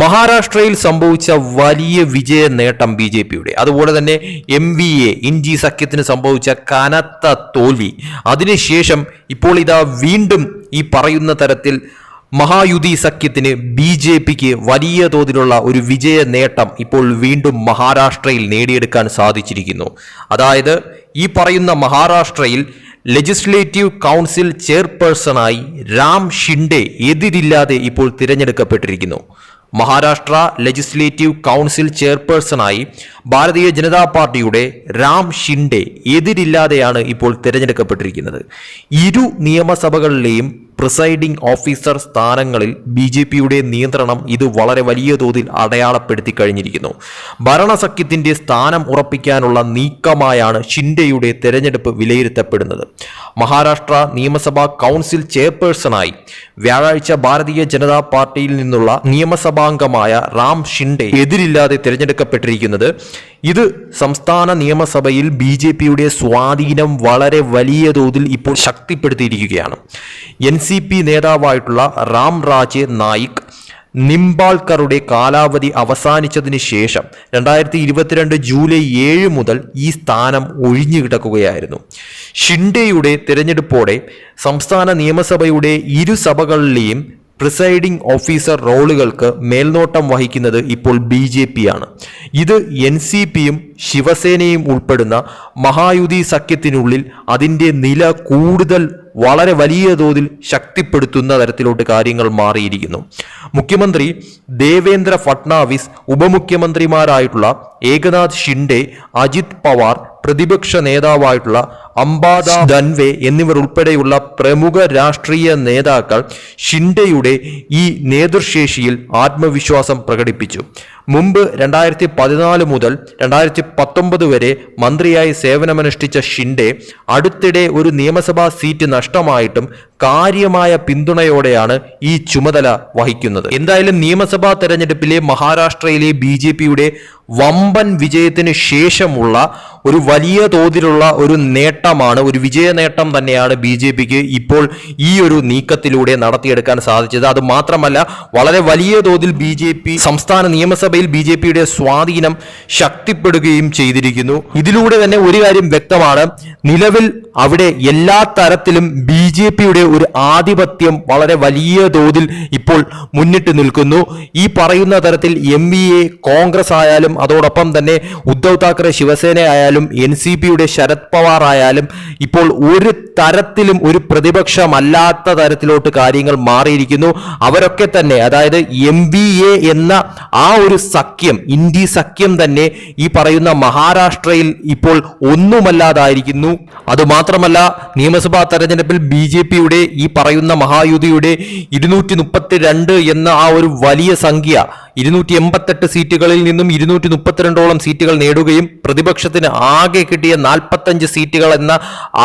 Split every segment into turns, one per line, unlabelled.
മഹാരാഷ്ട്രയിൽ സംഭവിച്ച വലിയ വിജയ നേട്ടം ബി ജെ പിയുടെ. അതുപോലെ തന്നെ എം വി എ ഇൻജി സഖ്യത്തിന് സംഭവിച്ച കനത്ത തോൽവി. അതിനുശേഷം ഇപ്പോൾ ഇതാ വീണ്ടും ഈ പറയുന്ന തരത്തിൽ മഹായുതി സഖ്യത്തിന് ബി ജെ പിക്ക് വലിയ തോതിലുള്ള ഒരു വിജയ നേട്ടം ഇപ്പോൾ വീണ്ടും മഹാരാഷ്ട്രയിൽ നേടിയെടുക്കാൻ സാധിച്ചിരിക്കുന്നു. അതായത് ഈ പറയുന്ന മഹാരാഷ്ട്രയിൽ ലെജിസ്ലേറ്റീവ് കൗൺസിൽ ചെയർപേഴ്സണായി രാം ഷിൻഡെ എതിരില്ലാതെ ഇപ്പോൾ തിരഞ്ഞെടുക്കപ്പെട്ടിരിക്കുന്നു. മഹാരാഷ്ട്ര ലെജിസ്ലേറ്റീവ് കൗൺസിൽ ചെയർപേഴ്സണായി ഭാരതീയ ജനതാ പാർട്ടിയുടെ രാം ഷിൻഡെ എതിരില്ലാതെയാണ് ഇപ്പോൾ തിരഞ്ഞെടുക്കപ്പെട്ടിരിക്കുന്നത്. ഇരു നിയമസഭകളിലെയും പ്രിസൈഡിംഗ് ഓഫീസർ സ്ഥാനങ്ങളിൽ ബി ജെ പിയുടെ നിയന്ത്രണം ഇത് വളരെ വലിയ തോതിൽ അടയാളപ്പെടുത്തി കഴിഞ്ഞിരിക്കുന്നു. ഭരണസഖ്യത്തിന്റെ സ്ഥാനം ഉറപ്പിക്കാനുള്ള നീക്കമായാണ് ഷിൻഡെയുടെ തെരഞ്ഞെടുപ്പ് വിലയിരുത്തപ്പെടുന്നത്. മഹാരാഷ്ട്ര നിയമസഭാ കൗൺസിൽ ചെയർപേഴ്സണായി വ്യാഴാഴ്ച ഭാരതീയ ജനതാ പാർട്ടിയിൽ നിന്നുള്ള നിയമസഭാംഗമായ റാം ഷിൻഡെ എതിരില്ലാതെ തിരഞ്ഞെടുക്കപ്പെട്ടിരിക്കുന്നത് ഇത് സംസ്ഥാന നിയമസഭയിൽ ബി ജെ പിയുടെ സ്വാധീനം വളരെ വലിയ തോതിൽ ഇപ്പോൾ ശക്തിപ്പെടുത്തിയിരിക്കുകയാണ്. എൻ സി പി നേതാവായിട്ടുള്ള റാം രാജെ നായിക് നിംബാൾക്കറുടെ കാലാവധി അവസാനിച്ചതിന് ശേഷം രണ്ടായിരത്തി ഇരുപത്തിരണ്ട് ജൂലൈ ഏഴ് മുതൽ ഈ സ്ഥാനം ഒഴിഞ്ഞു കിടക്കുകയായിരുന്നു. ഷിൻഡെയുടെ തിരഞ്ഞെടുപ്പോടെ സംസ്ഥാന നിയമസഭയുടെ ഇരു സഭകളിലെയും പ്രിസൈഡിംഗ് ഓഫീസർ റോളുകൾക്ക് മേൽനോട്ടം വഹിക്കുന്നത് ഇപ്പോൾ ബി ജെ പി ആണ് ഇത് എൻ സി പിയും ശിവസേനയും ഉൾപ്പെടുന്ന മഹായുതി സഖ്യത്തിനുള്ളിൽ അതിന്റെ നില കൂടുതൽ വളരെ വലിയ തോതിൽ ശക്തിപ്പെടുത്തുന്ന തരത്തിലോട്ട് കാര്യങ്ങൾ മാറിയിരിക്കുന്നു. മുഖ്യമന്ത്രി ദേവേന്ദ്ര ഫട്നാവിസ് ഉപമുഖ്യമന്ത്രിമാരായിട്ടുള്ള ഏകനാഥ് ഷിൻഡെ അജിത് പവാർ പ്രതിപക്ഷ നേതാവായിട്ടുള്ള അംബാദ ദൻവെ എന്നിവർ ഉൾപ്പെടെയുള്ള പ്രമുഖ രാഷ്ട്രീയ നേതാക്കൾ ഷിൻഡയുടെ ഈ നേതൃശേഷിയിൽ ആത്മവിശ്വാസം പ്രകടിപ്പിച്ചു. മുമ്പ് രണ്ടായിരത്തി പതിനാല് മുതൽ രണ്ടായിരത്തി പത്തൊമ്പത് വരെ മന്ത്രിയായി സേവനമനുഷ്ഠിച്ച ഷിൻഡെ അടുത്തിടെ ഒരു നിയമസഭാ സീറ്റ് നഷ്ടമായിട്ടും കാര്യമായ പിന്തുണയോടെയാണ് ഈ ചുമതല വഹിക്കുന്നത്. എന്തായാലും നിയമസഭാ തെരഞ്ഞെടുപ്പിലെ മഹാരാഷ്ട്രയിലെ ബി ജെ പിയുടെ വമ്പൻ വിജയത്തിന് ശേഷമുള്ള ഒരു വലിയ തോതിലുള്ള ഒരു നേട്ടമാണ് ഒരു വിജയ നേട്ടം തന്നെയാണ് ബി ജെ പിക്ക് ഇപ്പോൾ ഈ ഒരു നീക്കത്തിലൂടെ നടത്തിയെടുക്കാൻ സാധിച്ചത്. അത് മാത്രമല്ല വളരെ വലിയ തോതിൽ ബി ജെ പി സംസ്ഥാന നിയമസഭയിൽ ബി ജെ പിയുടെ സ്വാധീനം ശക്തിപ്പെടുകയും ചെയ്തിരിക്കുന്നു. ഇതിലൂടെ തന്നെ ഒരു കാര്യം വ്യക്തമാണ്. നിലവിൽ അവിടെ എല്ലാ തരത്തിലും ബി ജെ പിയുടെ ഒരു ആധിപത്യം വളരെ വലിയ തോതിൽ ഇപ്പോൾ മുന്നിട്ട് നിൽക്കുന്നു. ഈ പറയുന്ന തരത്തിൽ എം വി എ കോൺഗ്രസ് ആയാലും അതോടൊപ്പം തന്നെ ഉദ്ധവ് താക്കറെ ശിവസേന ആയാലും എൻ സി പിയുടെ ശരത് പവാർ ആയാലും ഇപ്പോൾ ഒരു തരത്തിലും ഒരു പ്രതിപക്ഷമല്ലാത്ത തരത്തിലോട്ട് കാര്യങ്ങൾ മാറിയിരിക്കുന്നു. അവരൊക്കെ തന്നെ അതായത് എം എ എന്ന ആ ഒരു സഖ്യം ഇന്ത്യ സഖ്യം തന്നെ ഈ പറയുന്ന മഹാരാഷ്ട്രയിൽ ഇപ്പോൾ ഒന്നുമല്ലാതായിരിക്കുന്നു. അതുമാത്രമല്ല നിയമസഭാ തെരഞ്ഞെടുപ്പിൽ ബി ജെ പിയുടെ ഈ പറയുന്ന മഹായുതിയുടെ ഇരുന്നൂറ്റി മുപ്പത്തി രണ്ട് എന്ന ആ ഒരു വലിയ സംഖ്യ ഇരുന്നൂറ്റി എൺപത്തെട്ട് സീറ്റുകളിൽ നിന്നും ഇരുന്നൂറ്റി മുപ്പത്തിരണ്ടോളം സീറ്റുകൾ നേടുകയും പ്രതിപക്ഷത്തിന് ആകെ കിട്ടിയ നാൽപ്പത്തഞ്ച് സീറ്റുകൾ എന്ന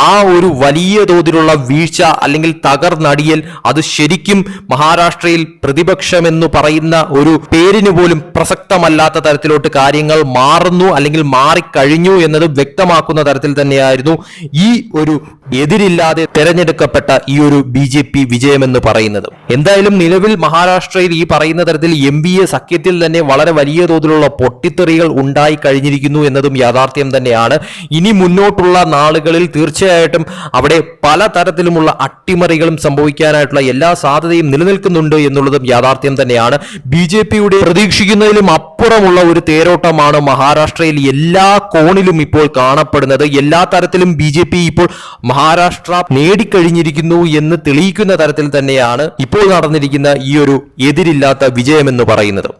ആ ഒരു വലിയ തോതിലുള്ള വീഴ്ച അല്ലെങ്കിൽ തകർന്നടിയൽ അത് ശരിക്കും മഹാരാഷ്ട്രയിൽ പ്രതിപക്ഷമെന്ന് പറയുന്ന ഒരു പേരിന് പോലും പ്രസക്തമല്ലാത്ത തരത്തിലോട്ട് കാര്യങ്ങൾ മാറുന്നു അല്ലെങ്കിൽ മാറിക്കഴിഞ്ഞു എന്നത് വ്യക്തമാക്കുന്ന തരത്തിൽ തന്നെയായിരുന്നു ഈ ഒരു എതിരില്ലാതെ തെരഞ്ഞെടുക്കപ്പെട്ട ഈ ഒരു ബി ജെ പി വിജയമെന്ന് പറയുന്നത്. എന്തായാലും നിലവിൽ മഹാരാഷ്ട്രയിൽ ഈ പറയുന്ന തരത്തിൽ എം ബി എ സഖ്യത്തിൽ തന്നെ വളരെ വലിയ തോതിലുള്ള പൊട്ടിത്തെറികൾ ഉണ്ടായി കഴിഞ്ഞിരിക്കുന്നു എന്നതും യാഥാർത്ഥ്യം തന്നെയാണ്. ഇനി മുന്നോട്ടുള്ള നാളുകളിൽ തീർച്ചയായിട്ടും അവിടെ പല തരത്തിലുമുള്ള അട്ടിമറികളും സംഭവിക്കാനായിട്ടുള്ള എല്ലാ സാധ്യതയും നിലനിൽക്കുന്നുണ്ട് എന്നുള്ളതും യാഥാർത്ഥ്യം തന്നെയാണ്. ബി ജെ പിയുടെ പ്രതീക്ഷിക്കുന്നതിലും അപ്പുറമുള്ള ഒരു തേരോട്ടമാണ് മഹാരാഷ്ട്രയിൽ എല്ലാ കോണിലും ഇപ്പോൾ കാണപ്പെടുന്നത്. എല്ലാ തരത്തിലും ബി ജെ പി ഇപ്പോൾ മഹാരാഷ്ട്ര നേടിക്കഴിഞ്ഞിരിക്കുന്നു എന്ന് തെളിയിക്കുന്ന തരത്തിൽ തന്നെയാണ് ഇപ്പോൾ നടന്നിരിക്കുന്ന ഈ ഒരു എതിരില്ലാത്ത വിജയമെന്ന് പറയുന്നത്.